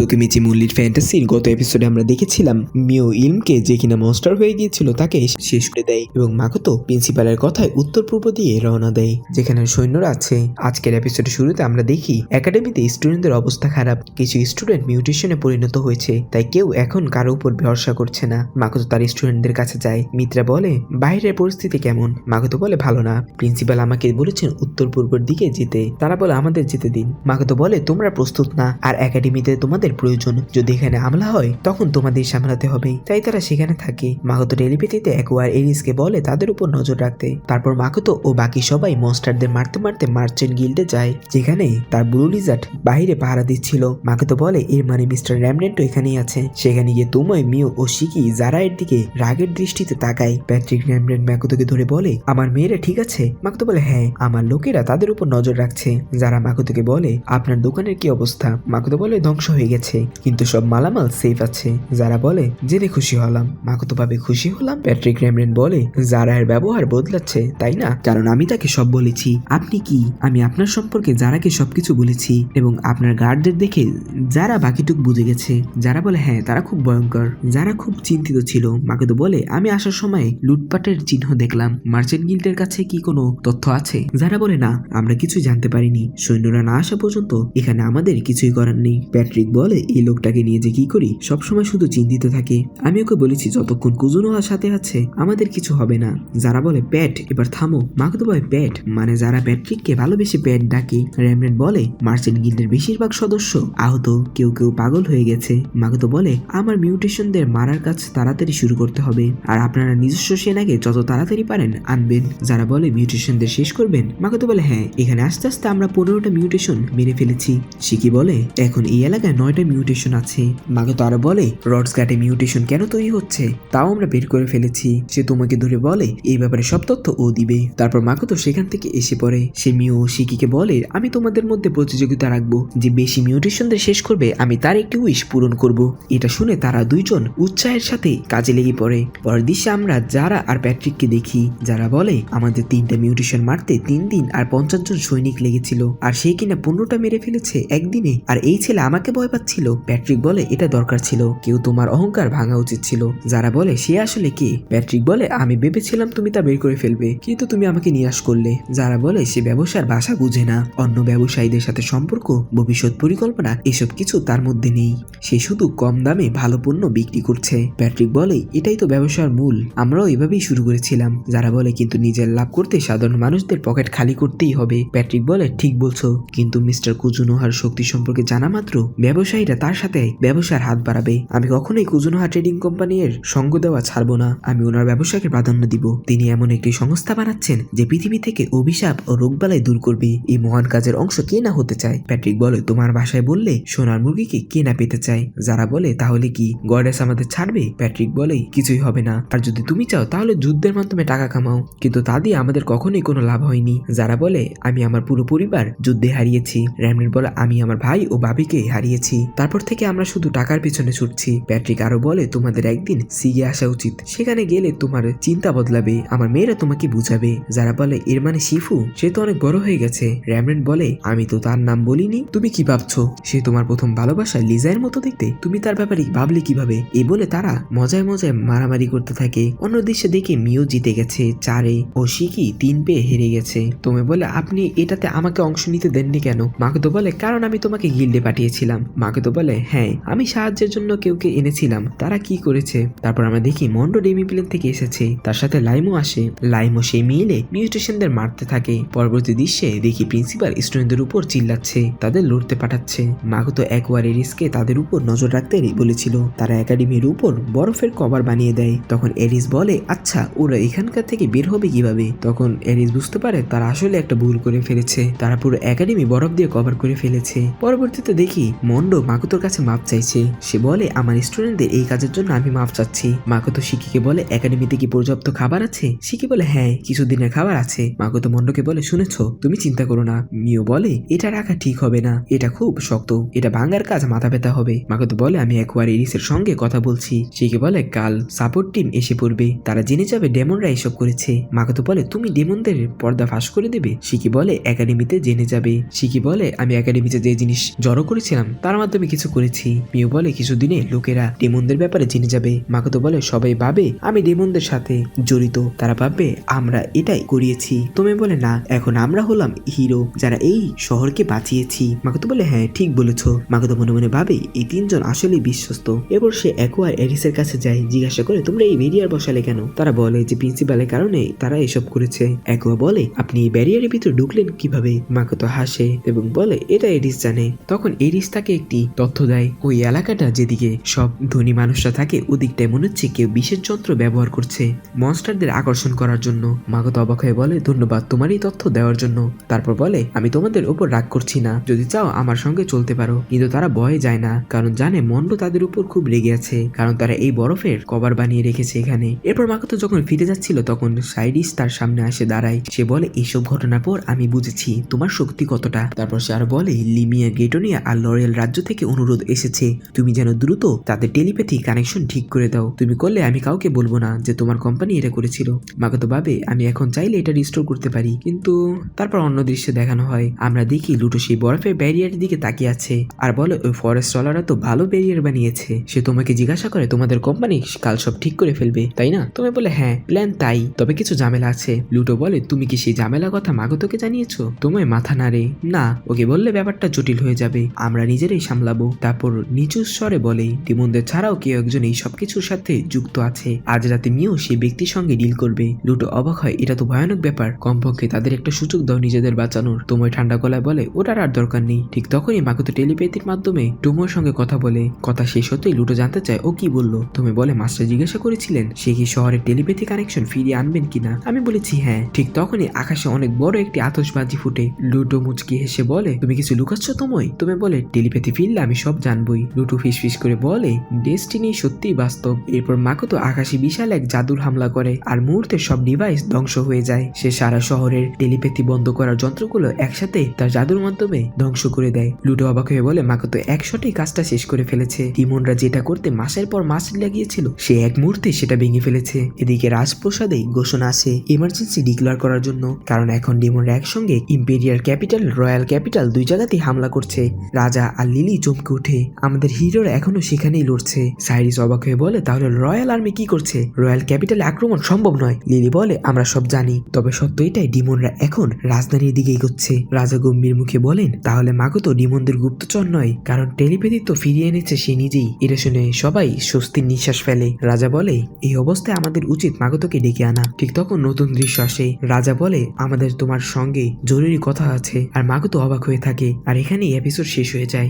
সুকিমিচি মুল্লির ফ্যান্টাসির গত এপিসোডে আমরা দেখেছিলাম। মিও ইলমকে যে কিনা মনস্টার হয়ে গিয়েছিল, তাকে শেষ করে দেয় এবং মাকোতো প্রিন্সিপালের কথায় উত্তর পূর্ব দিয়ে রওনা দেয়, যেখানে সৈন্যরা আছে। আজকের এপিসোডের শুরুতে আমরা দেখি একাডেমিতে স্টুডেন্টদের অবস্থা খারাপ। কিছু স্টুডেন্ট মিউটেশনে পরিণত হয়েছে, তাই কেউ এখন কারও উপর ভরসা করছে না। মাকোতো তার স্টুডেন্টদের কাছে যায়। মিত্রা বলে, বাইরের পরিস্থিতি কেমন? মাকোতো বলে, ভালো না। প্রিন্সিপাল আমাকে বলেছেন উত্তর পূর্বের দিকে যেতে। তারা বলে, আমাদের যেতে দিন। মাকোতো বলে, তোমরা প্রস্তুত না। আর একাডেমিতে তোমাদের প্রয়োজন। যদি এখানে হামলা হয়, তখন তোমাদের সামলাতে হবে। তাই তারা সেখানে থাকে। মাকোতো টেলিপ্যাথিতে একবার এরিসকে বলে তাদের উপর নজর রাখতে। তারপর মাকোতো ও বাকি সবাই মনস্টারদের মারতে মারতে মার্চেন্ট গিল্ডে যায়, যেখানে তার ব্লু লিজার্ড বাইরে পাহারা দিচ্ছিল। মাকোতো বলে, এর মানে মিস্টার র্যামনেন্টো এখানেই আছে। সেখানে গিয়ে তুময়, মিও ও শিকি যারা এর দিকে রাগের দৃষ্টিতে তাকায়। প্যাট্রিক র্যামনেন্ট মাকোতোকে ধরে বলে, আমার মেয়েরা ঠিক আছে? মাকোতো বলে হ্যাঁ আমার লোকেরা তাদের উপর নজর রাখছে। যারা মাকোতোকে বলে, আপনার দোকানের কি অবস্থা? মাকোতো বলে, ধ্বংস হয়ে গেছে। কিন্তু সব মালামাল সেফ আছে। যারা বলে, জেনে খুশি হলাম। মাকোতো ভাবে খুশি হলাম। প্যাট্রিক র্যামরেন বলে যারা এর ব্যবহার বদলাচ্ছে, তাই না? কারণ আমি তাকে সব বলেছি। আপনি কি? আমি আপনার সম্পর্কে যারাকে সবকিছু বলেছি এবং আপনার গার্ডদের দেখে যারা বাকিটুক বুঝে গেছে। যারা বলে হ্যাঁ তারা খুব ভয়ঙ্কর। যারা খুব চিন্তিত ছিল। মাকোতো বলে, আমি আসার সময় লুটপাটের চিহ্ন দেখলাম। মার্চেন্ট গিল্ডের কাছে কি কোনো তথ্য আছে? যারা বলে, না, আমরা কিছু জানতে পারিনি। সৈন্যরা না আসা পর্যন্ত এখানে আমাদের কিছুই করার নেই। প্যাট্রিক বলে, এই লোকটাকে নিয়ে যে কি করি? সবসময় শুধু চিন্তিত থাকে। আমি ওকে বলেছি, যতক্ষণ কুজুনোয়ার সাথে আছে, আমাদের কিছু হবে না। যারা বলে, প্যাট, এবার থামো। মাকতো বয় প্যাট। মানে যারা প্যাট্রিককে ভালোবেসে প্যাট ডাকে র্যামরেন বলে, মার্চেন্ট গিল্ডের বেশিরভাগ সদস্য আহত, কেউ কেউ পাগল হয়ে গেছে। মাকতো বলে, আমার মিউটেশনদের মারার কাজ তাড়াতাড়ি শুরু করতে হবে। আর আপনারা নিজস্ব সেনাকে যত তাড়াতাড়ি পারেন আনবেন। যারা বলে, মিউটেশনদের শেষ করবেন? মাকতো বলে হ্যাঁ এখানে আস্তে আস্তে আমরা পনেরোটা মিউটেশন মেরে ফেলেছি। শিকি বলে, এখন এই এলাকায় নয়টা মিউটেশন আছে। মাকতো আরও বলে রডস ঘাটে মিউটেশন কেন তৈরি হচ্ছে? তাও আমরা বের করে ফেলেছি। সে তোমাকে ধরে বলে, এই ব্যাপারে সব তথ্য ও দিবে। তারপর মাকতো সেখান থেকে এসে পড়ে। সে মিউ ও শিকিকে বলে, আমি তোমাদের মধ্যে প্রতিযোগিতা রাখব। যে বেশি মিউটেশনদের শেষ করবে, আমি তার একটি উইশ পূরণ করব। এটা শুনে তারা দুইজন উৎসাহের সাথে কাজে লেগে পড়ে। পরের দৃশ্যে আমরা যারা আর প্যাট্রিককে দেখি। যারা বলে, আমাদের তিনটা মিউটেশন মারতে তিন দিন আর পঞ্চাশ জন সৈনিক লেগেছিল। আর সে কিনা পনেরোটা মেরে ফেলেছে একদিনে। আর এই ছেলে আমাকে ভয় পাচ্ছিল প্যাট্রিক বলে, এটা দরকার ছিল। কেউ তোমার অহংকার ভাঙা উচিত ছিল। যারা বলে, সে আসলে কে? প্যাট্রিক বলে, আমি ভেবেছিলাম তুমি তা বের করে ফেলবে, কিন্তু তুমি আমাকে নিরাশ করলে। যারা বলে, সে ব্যবসার ভাষা বুঝে না। অন্য ব্যবসায়ীদের সাথে সম্পর্ক, ভবিষ্যৎ পরিকল্পনা, এসব কিছু তার মধ্যে নেই। সে শুধু কম দামে ভালো পণ্য বিক্রি করছে। প্যাট্রিক বলে, এটাই তো ব্যবসার মূল। আমরাও এভাবেই শুরু করেছিলাম। যারা বলে, কিন্তু নিজের লাভ করতে সাধারণ মানুষদের পকেট খালি করতেই হবে। প্যাট্রিক বলে, ঠিক বলছো। কিন্তু মিস্টার কুজুনোহার শক্তি সম্পর্কে জানা মাত্র? ব্যবসায়ীরা তার সাথে ব্যবসার হাত বাড়াবে। আমি কখনোই কুজুনোহা ট্রেডিং কোম্পানির সঙ্গ দেওয়া ছাড়বো না। আমি ওনার ব্যবসাকে প্রাধান্য দিব। তিনি এমন একটি সংস্থা বানাচ্ছেন যে পৃথিবী থেকে অভিশাপ ও রোগবালাই দূর করবে। এই মহান কাজের অংশ কে না হতে চায়? প্যাট্রিক বলে, তোমার ভাষায় বললে সোনার মুরগিকে কে না পেতে চায়? যারা বলে, তাহলে কি গডেস আমাদের ছাড়বে? প্যাট্রিক বলে, কিছুই হবে না। আর যদি তুমি চাও, তাহলে যুদ্ধের মাধ্যমে টাকা কামাও। কিন্তু তা দিয়ে আমাদের কখনোই কোনো লাভ হয়নি। যারা বলে, আমি আমার পুরো পরিবার যুদ্ধে হারিয়েছি। র্যামনেট বলে, আমি আমার ভাই ও বাবিকে হারিয়েছি। তারপর থেকে আমরা শুধু টাকার পিছনে ছুটছি। প্যাট্রিক আরও বলে, তোমাদের একদিন সিগে আসা উচিত। সেখানে গেলে তোমার চিন্তা বদলাবে, আমার মেয়েরা তোমাকে বুঝাবে। যারা বলে, এর মানে শিফু? সে তো অনেক বড় হয়ে গেছে। র্যামরেন বলে, আমি তো তার নাম বলিনি। তুমি কি ভাবছ? সে তোমার প্রথম ভালোবাসা লিজায়ের মতো দেখতে? তুমি তার ব্যাপারে ভাবলে কীভাবে? এ বলে তারা মজায় মজায় মারামারি করতে থাকে। অন্য দৃশ্যে দেখে মিও জিতে গেছে চারে। ও শিকি তিন পেয়ে হেরে গেছে। তুমি বলে, আপনি এটাতে আমাকে অংশ নিতে দেননি কেন? মাকে তো বলে, কারণ আমি তোমাকে গিল্ডে পাঠিয়েছিলাম। মাকে তো বলে হ্যাঁ আমি সাহায্যের জন্য কেউকে এনেছিলাম, তারা কি করেছে? তারপর আমরা দেখি মন্ডো ডেমি প্লেন থেকে এসেছে। তার সাথে লাইমো আসে। লাইমো সেই মিলে মিউটেশনদের মারতে থাকে। পরবর্তী দৃশ্যে দেখি প্রিন্সিপাল স্টুডেন্টদের উপর চিল্লাচ্ছে, তাদের লড়তে পাঠাচ্ছে। মাকে তো একবার এরিসকে তাদের উপর নজর রাখতে বলেছিল। তারা একাডেমির উপর বরফের কভার বানিয়ে দেয়। তখন এরিস বলে আচ্ছা ওরা এখানকার থেকে বের হবে কীভাবে? তখন এরিস বুঝতে পারে তারা আসলে একটা ভুল করে ফেলেছে। তারা পুরো একাডেমি বরফ দিয়ে কভার করে ফেলেছে। পরবর্তীতে দেখি মন্ডো মাকুতোর কাছে মাপ চাইছে। সে বলে, আমার স্টুডেন্টদের এই কাজের জন্য আমি মাপ চাচ্ছি। মাকুতো শিকিকে বলে একাডেমিতে কি পর্যাপ্ত খাবার আছে? শিকি বলে হ্যাঁ কিছুদিনের খাবার আছে। মাকুতো মন্ডকে বলে, শুনেছো, তুমি চিন্তা করো না। মিও বলে, এটা রাখা ঠিক হবে না। এটা খুব শক্ত। এটা ভাঙার কাজ মাথা ব্যথা হবে। মাকুতো বলে, আমি একবার এরিসের সঙ্গে কথা বলছি। শিকি বলে, কাল সাপোর্ট টিম এসে পড়বে। তারা জেনে যাবে ডেমনরা এসব করেছে। মাকুতো বলে, তুমি ডেমনদের পর্দা ফাঁস করে দেবে? শিকি বলে একাডেমিতে জেনে যাবে। শিকি বলে, আমি একাডেমিতে যে জিনিস জড়ো করেছিলাম, তার মাধ্যমে কিছু করেছি। মিউ বলে, কিছুদিনে লোকেরা ডেমনদের ব্যাপারে জেনে যাবে। মাকতো বলে, সবাই ভাবে আমি ডেমনদের সাথে জড়িত। তারা ভাববে আমরা এটাই করিয়েছি। তুমি বলে, না, এখন আমরা হলাম হিরো যারা এই শহরকে বাঁচিয়েছি। মাকতো বলে হ্যাঁ ঠিক বলেছ। মাকতো মনে মনে ভাবে, এই তিনজন আসলে বিশ্বস্ত। এরপর সে একোয়ার এরিসের কাছে যায়, জিজ্ঞাসা করে, তোমরা এই ব্যারিয়ার বসালে কেন? তারা বলে, যে প্রিন্সিপালের কারণে তারা এসব করেছে। একোয়া বলে, আপনি এই ব্যারিয়ারের ভিতরে ঢুকলেন কীভাবে? মাকতো হাসে এবং বলে, এটা এরিস জানে। তখন এরিস তাকে একটি তথ্য দেয়। ওই এলাকাটা যেদিকে সব ধনী মানুষরা থাকে, ওদিকটায় মনে হচ্ছে কেউ বিশেষ যন্ত্র ব্যবহার করছে। মনস্টারদের আকর্ষণ করার জন্য। মাগত অবাক হয়ে বলে, ধন্যবাদ তোমার এই তথ্য দেওয়ার জন্য। তারপর বলে, আমি তোমাদের উপর রাগ করছি না। যদি চাও আমার সঙ্গে চলতে পারো। কিন্তু তারা ভয়ে যায় না। কারণ জানে মন্ড তাদের উপর খুব রেগে আছে। কারণ তারা এই বরফের কভার বানিয়ে রেখেছে এখানে। এরপর মাকতো যখন ফিরে যাচ্ছিল, তখন সাইডিস তার সামনে আসে দাঁড়ায়। সে বলে এইসব ঘটনার পর আমি বুঝেছি। তোমার শক্তি কতটা? তারপর সে আর বলে, লিমিয়া, গেটোনিয়া আর লরিয়াল রাজ্য থেকে অনুরোধ এসেছে। তুমি যেন দ্রুত তাদের টেলিপ্যাথি কানেকশন ঠিক করে দাও। তুমি করলে আমি কাউকে বলব না যে তোমার কোম্পানি এটা করেছিল। মাগত ভাবে, আমি এখন চাইলে এটা রিস্টোর করতে পারি। কিন্তু তারপর অন্য দৃশ্যে দেখানো হয়। আমরা দেখি লুটো সেই বরফের ব্যারিয়ারের দিকে তাকিয়ে আছে। আর বলে, ওই ফরেস্ট রলাররা তো ভালো ব্যারিয়ার বানিয়েছে। সে তোমাকে জিজ্ঞাসা করে, তোমাদের কোম্পানি কাল সব ঠিক করে ফেলবে, তাই না? তুমি বলে হ্যাঁ প্ল্যান তাই। তবে কিছু ঝামেলা আছে। লুটো বলে, তুমি কি সেই ঝামেলা কথা মাগতকে জানিয়েছো? তোমায় মাথা নাড়ে। না, ওকে বললে ব্যাপারটা জটিল হয়ে যাবে। আমরা নিজেরাই সামলাবো। তারপর নিচু স্বরে বলে টিমনদের ছাড়াও কেউ একজন এই সবকিছুর সাথে যুক্ত আছে। আজ রাতে মিও সেই ব্যক্তির সঙ্গে ডিল করবে লুটো অবাক হয়, এটা তো ভয়ানক ব্যাপার। কমপক্ষে তাদের একটা সুযোগ দাও নিজেদের বাঁচানোর তোমায় ঠান্ডা গলায় বলে, ওটার আর দরকার নেই। ঠিক তখনই মাকুতো টেলিপ্যাথির মাধ্যমে টুমোর সঙ্গে কথা বলে। কথা শেষ হতেই লুটো জানতে চায়, ও কি বলল তুমি বলে, মাস্টার জিজ্ঞাসা করেছিলেন, সে কি শহরের টেলিপ্যাথি কানেকশন ফিরিয়ে আনবেন কিনা আমি বলেছি হ্যাঁ। ঠিক তখনই আকাশে অনেক বড় একটি আতশবাজি ফুটে। লুটো মুচকি হেসে বলে, তুমি কিছু লুকাচ্ছ তোমায় তুমি বলে, টেলিপ্যাথি ফিরলে আমি সব জানবই। লুটু ফিস ফিস করে বলে ডেস্টিনি সত্যিই বাস্তব। এরপর মাকতো আকাশে বিশাল এক জাদুর হামলা করে আর মুহূর্তে সব ডিভাইস ধ্বংস হয়ে যায়। সে সারা শহরের টেলিপ্যাথি বন্ধ করার যন্ত্রগুলো একসাথে তার জাদুর মাধ্যমে ধ্বংস করে দেয়। লুটো অবাক হয়ে বলে মাকতো একশোটাই কাজটা শেষ করে ফেলেছে। টিমনরা যেটা করতে মাসের পর মাস লাগিয়েছিল, সে এক মুহূর্তে সেটা ভেঙে ফেলেছে। এদিকে রাজপ্রসাদে ঘোষণা আসে ইমার্জেন্সি ডিক্লেয়ার করার জন্য। কারণ এখন ডিমনরা একসঙ্গে ইম্পেরিয়াল ক্যাপিটাল রয়্যাল ক্যাপিটাল দুই জায়গাতেই হামলা করছে। রাজা আর লিলি চমকে ওঠে। আমাদের হিরোরা এখনও সেখানেই লড়ছে। সাইরিস অবাক হয়ে বলে, তাহলে রয়্যাল আর্মি কি করছে? রয়্যাল ক্যাপিটাল আক্রমণ সম্ভব নয়। লিলি বলে, আমরা সব জানি। তবে সত্য এটাই, ডিমনরা এখন রাজধানীর দিকে এগোচ্ছে। রাজা গম্ভীর মুখে বলেন, তাহলে মাগো তো ডিমনদের গুপ্তচর নয়, কারণ টেলিপ্যাথি তো ফিরিয়ে এনেছে সে নিজেই। এটা শুনে সবাই স্বস্তির নিঃশ্বাস ফেলে। রাজা বলে, এই অবস্থায় আমাদের উচিত মাগতকে ডেকে আনা। ঠিক তখন নতুন দৃশ্য আসে। রাজা বলে, আমাদের তোমার সঙ্গে জরুরি কথা আছে। আর মাগতো অবাক হয়ে থাকে, আর এখানেই এপিসোড শেষ হয়ে যায়।